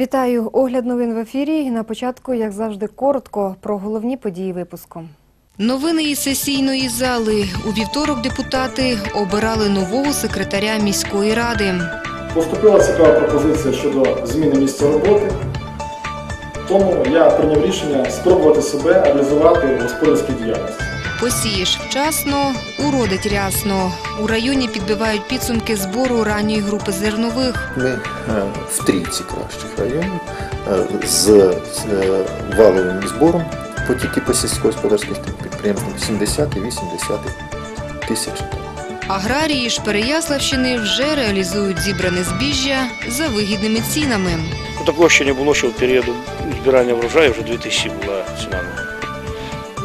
Вітаю! Огляд новин в ефірі. На початку, як завжди, коротко про головні події випуску. Новини із сесійної зали. У вівторок депутати обирали нового секретаря міської ради. Поступила цікава пропозиція щодо зміни місця роботи. Тому я прийняв рішення спробувати себе реалізувати в господарській діяльності. Посієш вчасно, уродить рясно. У районі підбивають підсумки збору ранньої групи зернових. Ми е, в трійці кращих районів е, з е, валовим збором по тільки по сільськогосподарських підприємствам 70 і 80 тисяч тонн. Аграрії ж Переяславщини вже реалізують зібране збіжжя за вигідними цінами. Такого ще не було, що в періоду збирання врожаю вже 2000 була ціна.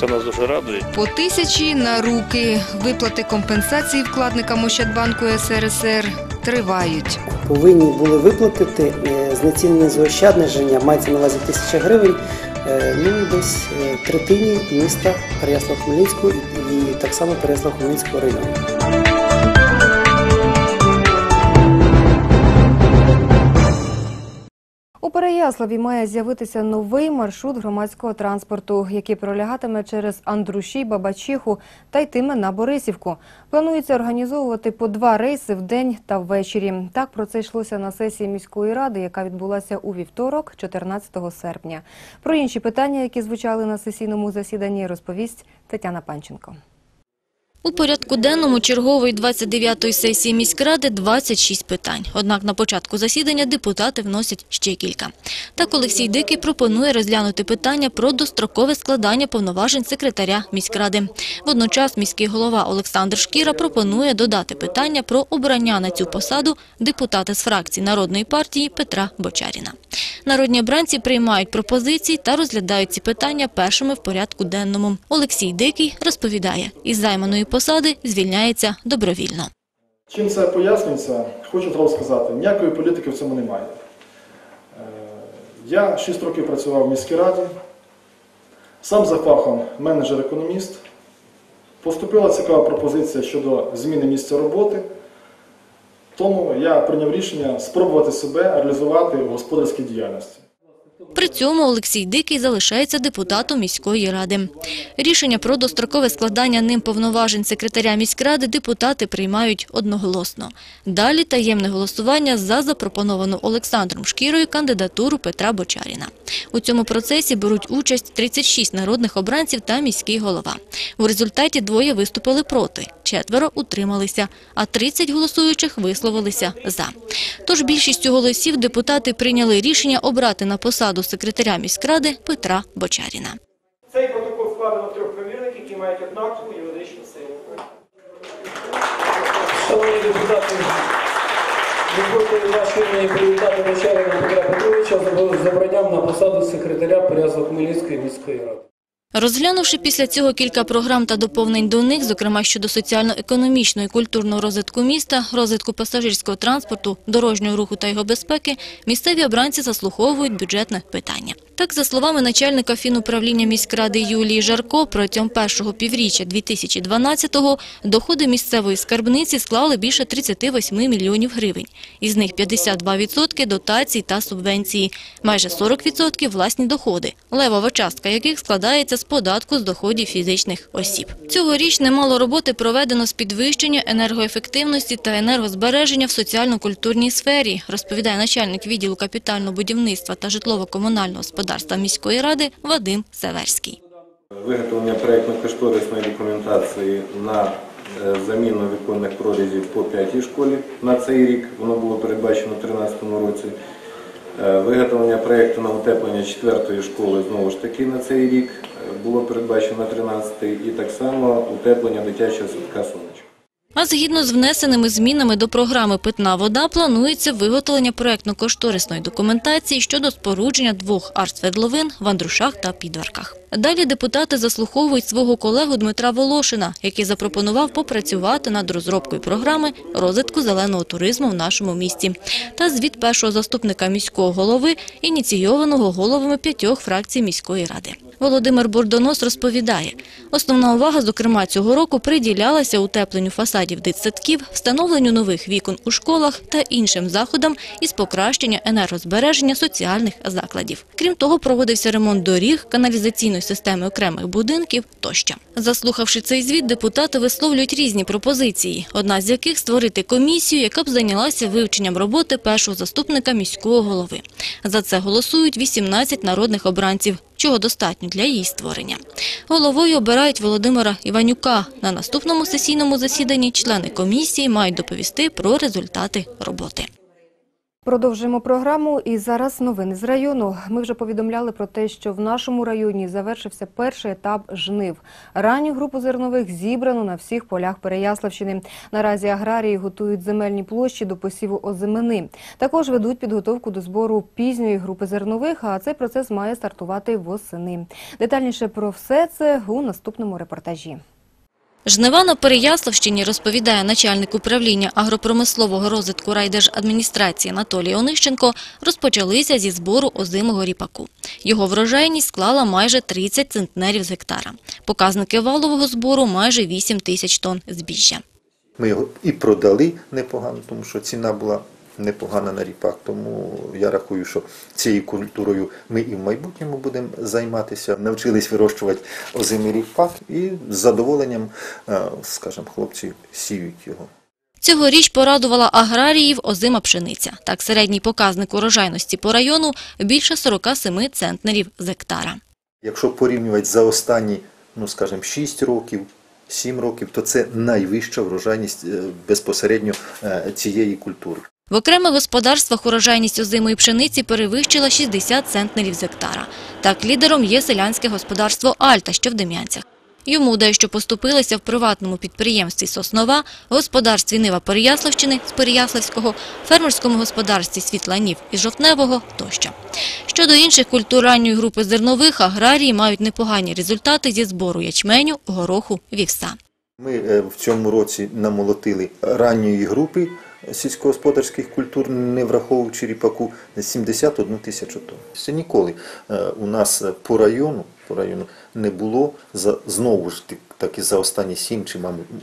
Це нас дуже радує. По тисячі на руки. Виплати компенсації вкладникам Ощадбанку СРСР тривають. повинні були виплатити знецінне знецінене заощадження, мається на увазі тисяча гривень, е, ну десь е, третині міста Переяслав-Хмельницького і так само Переяслав-Хмельницького району. Переяславі має з'явитися новий маршрут громадського транспорту, який пролягатиме через Андруші, Бабачиху та йтиме на Борисівку. Планується організовувати по два рейси в день та ввечері. Так про це йшлося на сесії міської ради, яка відбулася у вівторок, 14 серпня. Про інші питання, які звучали на сесійному засіданні, розповість Тетяна Панченко. У порядку денному чергової 29-ї сесії міськради 26 питань. Однак на початку засідання депутати вносять ще кілька. Так Олексій Дикий пропонує розглянути питання про дострокове складання повноважень секретаря міськради. Водночас міський голова Олександр Шкіра пропонує додати питання про обрання на цю посаду депутата з фракції Народної партії Петра Бочаріна. Народні обранці приймають пропозиції та розглядають ці питання першими в порядку денному. Олексій Дикий розповідає, із займаної посади звільняється добровільно. Чим це пояснюється, хочу одразу сказати, ніякої політики в цьому немає. Е, Я 6 років працював в міській раді, сам за фахом менеджер-економіст. Поступила цікава пропозиція щодо зміни місця роботи. Тому я прийняв рішення спробувати себе реалізувати в господарській діяльності. При цьому Олексій Дикий залишається депутатом міської ради. Рішення про дострокове складання ним повноважень секретаря міськради депутати приймають одноголосно. Далі таємне голосування за запропоновану Олександром Шкірою кандидатуру Петра Бочаріна. У цьому процесі беруть участь 36 народних обранців та міський голова. У результаті двоє виступили проти, четверо утрималися, а 30 голосуючих висловилися за. Тож більшістю голосів депутати прийняли рішення обрати на посаду секретаря міськради Петра Бочаріна. Цей протокол складено в трьох примірниках, які мають однакову юридичну силу. Шановні депутати, дозвольте наш вас імені привітати Бочаріна Петра Петровича з обранням на посаду секретаря Переяслав-Хмельницької міської ради. Розглянувши після цього кілька програм та доповнень до них, зокрема щодо соціально-економічного і культурного розвитку міста, розвитку пасажирського транспорту, дорожнього руху та його безпеки, місцеві обранці заслуховують бюджетне питання. Так, за словами начальника фінуправління міськради Юлії Жарко, протягом першого півріччя 2012-го доходи місцевої скарбниці склали більше 38 мільйонів гривень. Із них 52% – дотації та субвенції, майже 40% – власні доходи, левова частка яких складається з податку з доходів фізичних осіб. Цьогоріч немало роботи проведено з підвищення енергоефективності та енергозбереження в соціально-культурній сфері, розповідає начальник відділу капітального будівництва та житлово-комунального господарства міської ради Вадим Северський. Виготовлення проєктно-кошторисної документації на е, заміну віконних прорізів по п'ятій школі на цей рік, воно було передбачено у 2013 році. Е, Виготовлення проєкту на утеплення четвертої школи знову ж таки на цей рік е, було передбачено на 13 і так само утеплення дитячого садка сонечко. А згідно з внесеними змінами до програми «Питна вода» планується виготовлення проєктно-кошторисної документації щодо спорудження двох арт-свердловин в Андрушах та Підварках. Далі депутати заслуховують свого колегу Дмитра Волошина, який запропонував попрацювати над розробкою програми розвитку зеленого туризму в нашому місті та звіт першого заступника міського голови, ініційованого головами п'ятьох фракцій міської ради. Володимир Бордонос розповідає, основна увага, зокрема цього року, приділялася утепленню фасадів дитсадків, встановленню нових вікон у школах та іншим заходам із покращення енергозбереження соціальних закладів. Крім того, проводився ремонт доріг, каналізаційної системи окремих будинків тощо. Заслухавши цей звіт, депутати висловлюють різні пропозиції, одна з яких створити комісію, яка б зайнялася вивченням роботи першого заступника міського голови. За це голосують 18 народних обранців, чого достатньо для її створення. Головою обирають Володимира Іванюка. На наступному сесійному засіданні члени комісії мають доповісти про результати роботи. Продовжуємо програму і зараз новини з району. Ми вже повідомляли про те, що в нашому районі завершився перший етап жнив. Ранню групу зернових зібрано на всіх полях Переяславщини. Наразі аграрії готують земельні площі до посіву озимини. Також ведуть підготовку до збору пізньої групи зернових, а цей процес має стартувати восени. Детальніше про все це у наступному репортажі. Жнива на Переяславщині, розповідає начальник управління агропромислового розвитку райдержадміністрації Анатолій Онищенко, розпочалися зі збору озимого ріпаку. Його врожайність склала майже 30 центнерів з гектара. Показники валового збору – майже 8 тисяч тонн збіжжя. Ми його і продали непогано, тому що ціна була непогана на ріпак. Тому я рахую, що цією культурою ми і в майбутньому будемо займатися. Навчились вирощувати озимий ріпак і з задоволенням, е, скажімо, хлопці сіють його. Цьогоріч порадувала аграріїв озима пшениця. Так, середній показник урожайності по району – більше 47 центнерів з гектара. Якщо порівнювати за останні, ну скажімо, 6 років, 7 років, то це найвища врожайність е, безпосередньо е, цієї культури. В окремих господарствах урожайність озимої пшениці перевищила 60 центнерів з гектара. Так, лідером є селянське господарство «Альта», що в Дем'янцях. Йому дещо поступилися в приватному підприємстві «Соснова», господарстві «Нива Переяславщини» з Переяславського, фермерському господарстві «Світланів» із Жовтневого тощо. Щодо інших культур ранньої групи зернових, аграрії мають непогані результати зі збору ячменю, гороху, вівса. Ми е, в цьому році намолотили ранньої групи сільськогосподарських культур, не враховуючи ріпаку, 71 тисячу тонн. Це ніколи е, у нас по району, по району не було за знову ж таки за останні 7 чи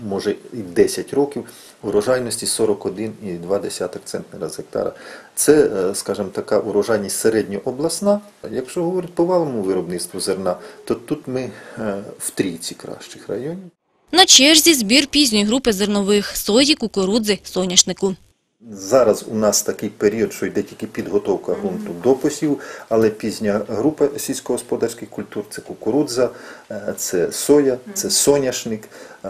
може і 10 років урожайності 41,2 центнера з гектара. Це, е, скажімо, така урожайність середньообласна. Якщо говорити по валовому виробництву зерна, то тут ми е, в трійці кращих районів. На черзі збір пізньої групи зернових – сої, кукурудзи, соняшнику. Зараз у нас такий період, що йде тільки підготовка ґрунту до посіву, але пізня група сільськогосподарських культур це кукурудза, е, це соя, це соняшник. е,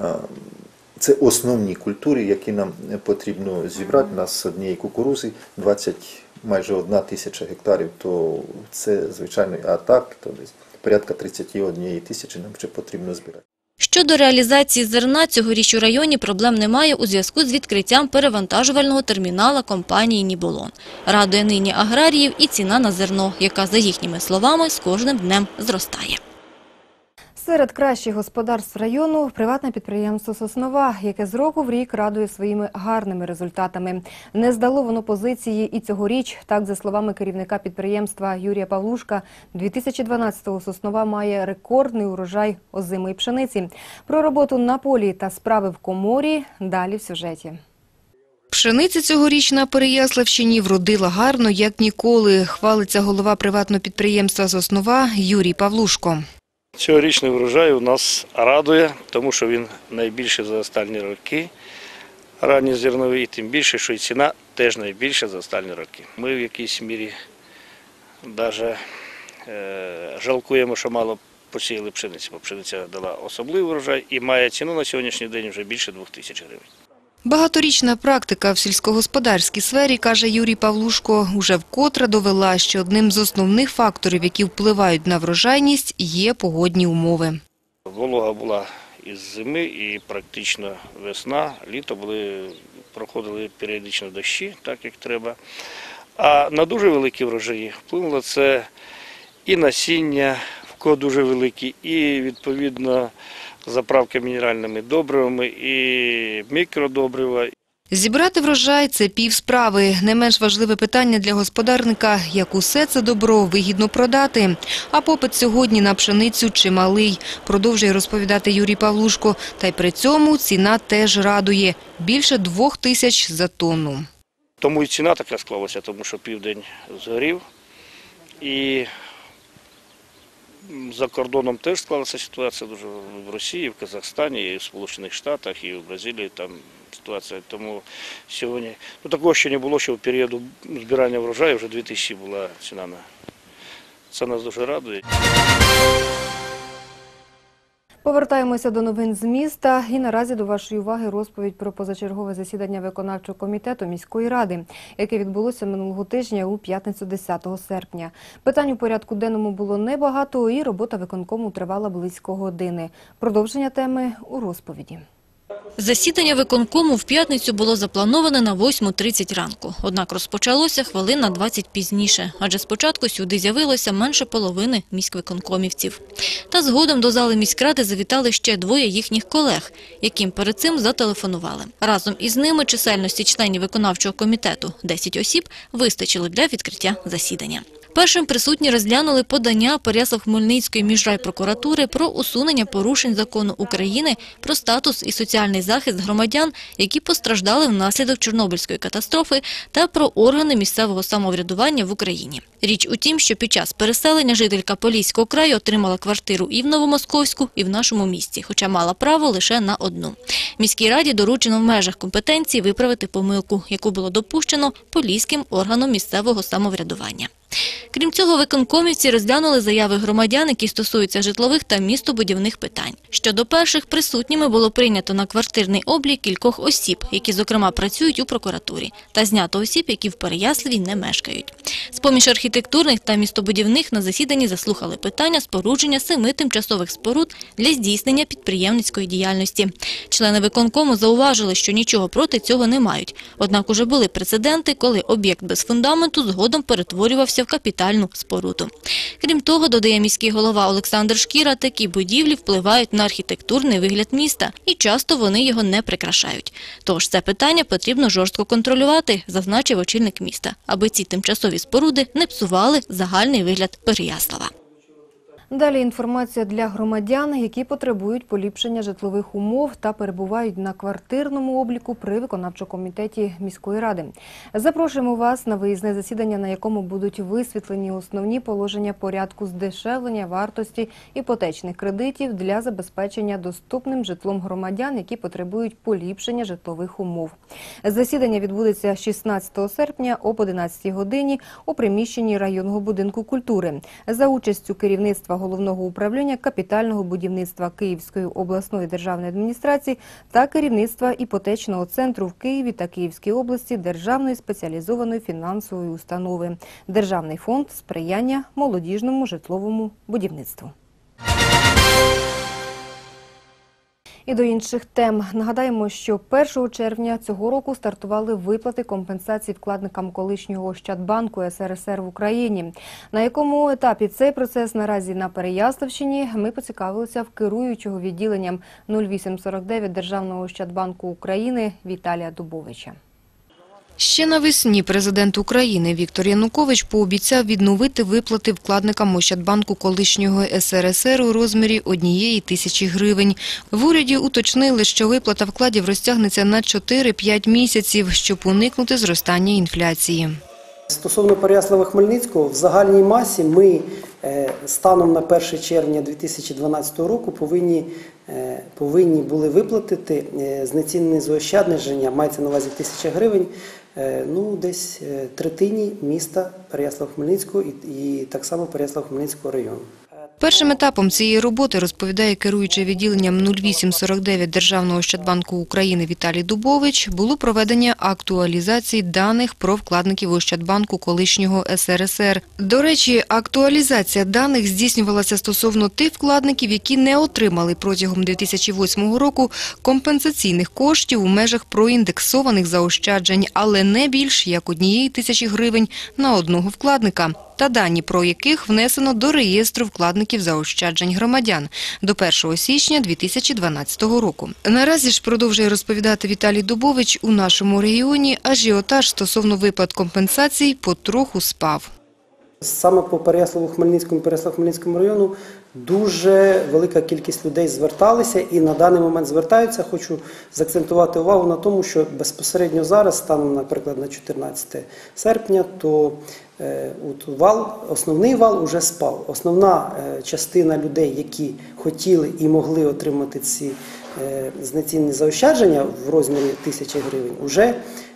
Це основні культури, які нам потрібно зібрати. У нас однієї кукурузи 20, майже одна тисяча гектарів, то це звичайно, а так, то десь порядка 31 тисячі нам ще потрібно збирати. Щодо реалізації зерна, цьогоріч у районі проблем немає у зв'язку з відкриттям перевантажувального термінала компанії «Ніболон». Радує нині аграріїв і ціна на зерно, яка, за їхніми словами, з кожним днем зростає. Серед кращих господарств району приватне підприємство «Соснова», яке з року в рік радує своїми гарними результатами. Не здало воно позиції і цьогоріч. Так, за словами керівника підприємства Юрія Павлушка, 2012-го «Соснова» має рекордний урожай озимої пшениці. Про роботу на полі та справи в коморі далі в сюжеті. Пшениця цьогоріч на Переяславщині вродила гарно, як ніколи, хвалиться голова приватного підприємства «Соснова» Юрій Павлушко. Цьогорічний врожай у нас радує, тому що він найбільший за останні роки. Ранні зернові, тим більше, що і ціна теж найбільша за останні роки. Ми в якійсь мірі навіть е, жалкуємо, що мало посіяли пшениці, бо пшениця дала особливий врожай і має ціну на сьогоднішній день вже більше 2 тисяч гривень. Багаторічна практика в сільськогосподарській сфері, каже Юрій Павлушко, уже вкотре довела, що одним з основних факторів, які впливають на врожайність, є погодні умови. Волога була із зими і практично весна, літо були, проходили періодично дощі, так як треба. А на дуже великі врожаї вплинуло це і насіння, в кого дуже великі, і відповідно заправка мінеральними добривами, і мікродобрива. Зібрати врожай – це пів справи. Не менш важливе питання для господарника – як усе це добро вигідно продати. А попит сьогодні на пшеницю чималий, продовжує розповідати Юрій Павлушко. Та й при цьому ціна теж радує – більше двох тисяч за тонну. Тому і ціна така склалася, тому що південь згорів. І за кордоном теж склалася ситуація дуже в Росії, в Казахстані, і в Сполучених Штатах, і в Бразилії там ситуація. Тому сьогодні ну, такого ще не було, що в періоду збирання врожаю вже 2000 була ціна на. Це нас дуже радує. Повертаємося до новин з міста. І наразі до вашої уваги розповідь про позачергове засідання виконавчого комітету міської ради, яке відбулося минулого тижня у п'ятницю 10 серпня. Питань у порядку денному було небагато, і робота виконкому тривала близько години. Продовження теми у розповіді. Засідання виконкому в п'ятницю було заплановане на 8.30 ранку. Однак розпочалося хвилин на 20 пізніше, адже спочатку сюди з'явилося менше половини міськвиконкомівців. Та згодом до зали міськради завітали ще двоє їхніх колег, яким перед цим зателефонували. Разом із ними чисельності членів виконавчого комітету – 10 осіб – вистачило для відкриття засідання. Першим присутні розглянули подання Переяслав-Хмельницької міжрайпрокуратури про усунення порушень закону України про статус і соціальний захист громадян, які постраждали внаслідок Чорнобильської катастрофи, та про органи місцевого самоврядування в Україні. Річ у тім, що під час переселення жителька Поліського краю отримала квартиру і в Новомосковську, і в нашому місті, хоча мала право лише на одну. Міській раді доручено в межах компетенції виправити помилку, яку було допущено Поліським органом місцевого самоврядування. Крім цього, виконкомівці розглянули заяви громадян, які стосуються житлових та містобудівних питань. Щодо перших, присутніми було прийнято на квартирний облік кількох осіб, які, зокрема, працюють у прокуратурі, та знято осіб, які в Переяславі не мешкають. З-поміж архітектурних та містобудівних на засіданні заслухали питання спорудження семи тимчасових споруд для здійснення підприємницької діяльності. Члени виконкому зауважили, що нічого проти цього не мають. Однак уже були прецеденти, коли об'єкт без фундаменту згодом перетворювався в капітальну споруду. Крім того, додає міський голова Олександр Шкіра, такі будівлі впливають на архітектурний вигляд міста і часто вони його не прикрашають. Тож це питання потрібно жорстко контролювати, зазначив очільник міста, аби ці тимчасові споруди не псували загальний вигляд Переяслава. Далі інформація для громадян, які потребують поліпшення житлових умов та перебувають на квартирному обліку при виконавчому комітеті міської ради. Запрошуємо вас на виїзне засідання, на якому будуть висвітлені основні положення порядку здешевлення вартості іпотечних кредитів для забезпечення доступним житлом громадян, які потребують поліпшення житлових умов. Засідання відбудеться 16 серпня об 11 годині у приміщенні районного будинку культури за участю керівництва головного управління капітального будівництва Київської обласної державної адміністрації та керівництва іпотечного центру в Києві та Київській області Державної спеціалізованої фінансової установи Державний фонд сприяння молодіжному житловому будівництву. І до інших тем нагадаємо, що 1 червня цього року стартували виплати компенсації вкладникам колишнього Ощадбанку СРСР в Україні. На якому етапі цей процес наразі на Переяславщині ми поцікавилися в керуючого відділенням 0849 Державного Ощадбанку України Віталія Дубовича. Ще навесні президент України Віктор Янукович пообіцяв відновити виплати вкладникам Ощадбанку колишнього СРСР у розмірі однієї тисячі гривень. В уряді уточнили, що виплата вкладів розтягнеться на 4-5 місяців, щоб уникнути зростання інфляції. Стосовно Переяслава Хмельницького, в загальній масі ми е, станом на 1 червня 2012 року повинні, е, повинні були виплатити е, знецінені заощадження, мається на увазі 1000 гривень, ну, десь е, третині міста Переяслав Хмельницького і, і так само Переяслав Хмельницького району. Першим етапом цієї роботи, розповідає керуючий відділенням 0849 Державного Ощадбанку України Віталій Дубович, було проведення актуалізації даних про вкладників Ощадбанку колишнього СРСР. До речі, актуалізація даних здійснювалася стосовно тих вкладників, які не отримали протягом 2008 року компенсаційних коштів у межах проіндексованих заощаджень, але не більш як однієї тисячі гривень на одного вкладника. Та дані про яких внесено до реєстру вкладників заощаджень громадян до 1 січня 2012 року. Наразі ж продовжує розповідати Віталій Дубович, у нашому регіоні ажіотаж стосовно виплат компенсацій потроху спав. Саме по Переяславу Хмельницькому Переяслав Хмельницькому району дуже велика кількість людей зверталися і на даний момент звертаються. Хочу заакцентувати увагу на тому, що безпосередньо зараз, станом, наприклад, на 14 серпня, то е, от вал, основний вал уже спав. Основна е, частина людей, які хотіли і могли отримати ці е, знецінні заощадження в розмірі тисячі гривень, вже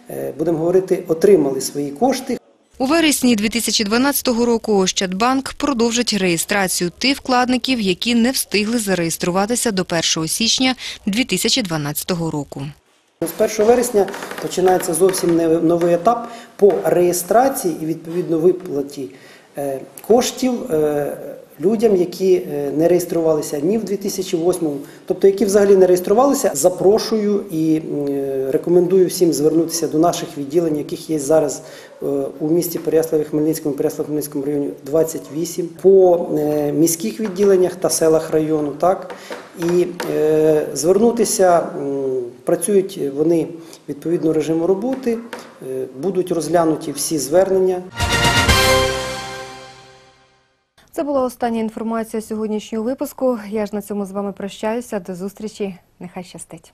е, будемо говорити, отримали свої кошти. У вересні 2012 року Ощадбанк продовжить реєстрацію тих вкладників, які не встигли зареєструватися до 1 січня 2012 року. З 1 вересня починається зовсім новий етап по реєстрації і відповідно виплаті е, коштів е, людям, які е, не реєструвалися ні в 2008, тобто які взагалі не реєструвалися. Запрошую і е, рекомендую всім звернутися до наших відділень, яких є зараз е, у місті Переяславі Хмельницькому, Переяслав Хмельницькому районі 28, по міських відділеннях та селах району, так і звернутися. Працюють вони відповідно режиму роботи, будуть розглянуті всі звернення. Це була остання інформація сьогоднішнього випуску. Я ж на цьому з вами прощаюся. До зустрічі. Нехай щастить.